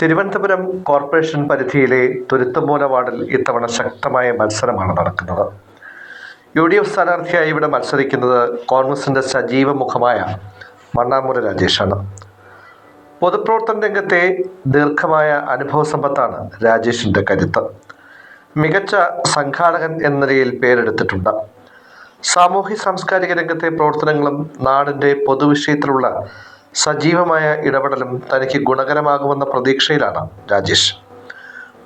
Thiruvananthapuram corporation പരിധിയിലെ തുരുത്തമൂല വാർഡിൽ ഇത്തവണ ശക്തമായ മത്സരമാണ് നടക്കുന്നത്. യു ഡി എഫ് സ്ഥാനാർത്ഥിയായി ഇവിടെ മത്സരിക്കുന്നത് കോൺഗ്രസിന്റെ സജീവ മുഖമായ മണ്ണാമൂല രാജേഷാണ്. പൊതുപ്രവർത്തന രംഗത്തെ ദീർഘമായ അനുഭവ സമ്പത്താണ് രാജേഷിന്റെ കരുത്ത്. മികച്ച സംഘാടകൻ എന്ന നിലയിൽ പേരെടുത്തിട്ടുണ്ട്. സാമൂഹ്യ സാംസ്കാരിക രംഗത്തെ പ്രവർത്തനങ്ങളും നാടിന്റെ പൊതുവിഷയത്തിലുള്ള സജീവമായ ഇടപെടലും തനിക്ക് ഗുണകരമാകുമെന്ന പ്രതീക്ഷയിലാണ് രാജേഷ്.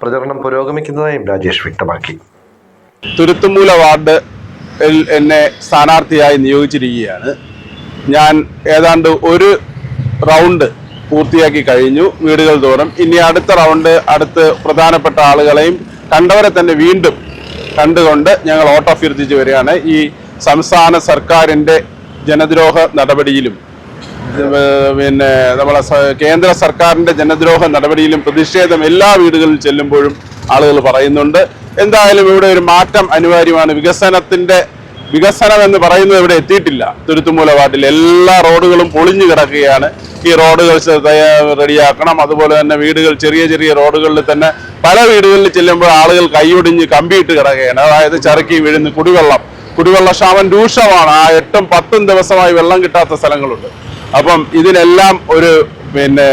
പ്രചരണം പുരോഗമിക്കുന്നതായും രാജേഷ് വ്യക്തമാക്കി. തുരുത്തുമൂല വാർഡ് എന്നെ സ്ഥാനാർത്ഥിയായി നിയോഗിച്ചിരിക്കുകയാണ്. ഞാൻ ഏതാണ്ട് ഒരു റൗണ്ട് പൂർത്തിയാക്കി കഴിഞ്ഞു വീടുകൾ തോറും. ഇനി അടുത്ത റൗണ്ട് അടുത്ത് പ്രധാനപ്പെട്ട ആളുകളെയും കണ്ടവരെ തന്നെ വീണ്ടും കണ്ടുകൊണ്ട് ഞങ്ങൾ ഓട്ടഭ്യർത്ഥിച്ച് വരികയാണ്. ഈ സംസ്ഥാന സർക്കാരിന്റെ ജനദ്രോഹ നടപടിയിലും പിന്നെ നമ്മളെ കേന്ദ്ര സർക്കാരിന്റെ ജനദ്രോഹ നടപടിയിലും പ്രതിഷേധം എല്ലാ വീടുകളിൽ ചെല്ലുമ്പോഴും ആളുകൾ പറയുന്നുണ്ട്. എന്തായാലും ഇവിടെ ഒരു മാറ്റം അനിവാര്യമാണ്. വികസനത്തിന്റെ വികസനം എന്ന് പറയുന്നത് ഇവിടെ എത്തിയിട്ടില്ല. തുരുത്തുമൂല വാർഡിൽ എല്ലാ റോഡുകളും പൊളിഞ്ഞു കിടക്കുകയാണ്. ഈ റോഡുകൾ റെഡിയാക്കണം. അതുപോലെ തന്നെ വീടുകൾ ചെറിയ ചെറിയ റോഡുകളിൽ തന്നെ പല വീടുകളിൽ ചെല്ലുമ്പോൾ ആളുകൾ കൈയൊടിഞ്ഞ് കമ്പിയിട്ട് കിടക്കുകയാണ്. അതായത് ചറുക്കി വീഴുന്ന കുടിവെള്ളം. കുടിവെള്ള ക്ഷാമം രൂക്ഷമാണ്. ആ എട്ടും പത്തും ദിവസമായി വെള്ളം കിട്ടാത്ത സ്ഥലങ്ങളുണ്ട്. അപ്പം ഇതിനെല്ലാം ഒരു പിന്നെ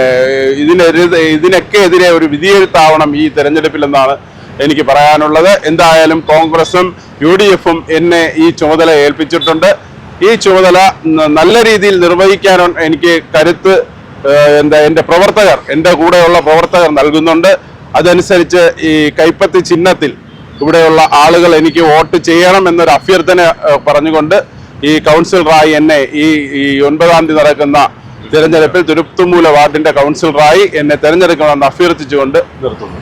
ഇതിനെതിരെ ഇതിനൊക്കെ എതിരെ ഒരു വിധിയെഴുത്താവണം ഈ തെരഞ്ഞെടുപ്പിലെന്നാണ് എനിക്ക് പറയാനുള്ളത്. എന്തായാലും കോൺഗ്രസും യു ഡി എഫും എന്നെ ഈ ചുമതല ഏൽപ്പിച്ചിട്ടുണ്ട്. ഈ ചുമതല നല്ല രീതിയിൽ നിർവഹിക്കാൻ എനിക്ക് കരുത്ത് എന്താ എന്റെ പ്രവർത്തകർ എന്റെ കൂടെയുള്ള പ്രവർത്തകർ നൽകുന്നുണ്ട്. അതനുസരിച്ച് ഈ കൈപ്പത്തി ചിഹ്നത്തിൽ ഇവിടെയുള്ള ആളുകൾ എനിക്ക് വോട്ട് ചെയ്യണം എന്നൊരു അഭ്യർത്ഥന പറഞ്ഞുകൊണ്ട് ഈ കൗൺസിലറായി എന്നെ ഈ ഈ ഒൻപതാം തീയതി നടക്കുന്ന തിരഞ്ഞെടുപ്പിൽ തുരുത്തുമൂല വാർഡിന്റെ കൗൺസിലറായി എന്നെ തെരഞ്ഞെടുക്കണമെന്ന് അഭ്യർത്ഥിച്ചുകൊണ്ട് നിർത്തുന്നു.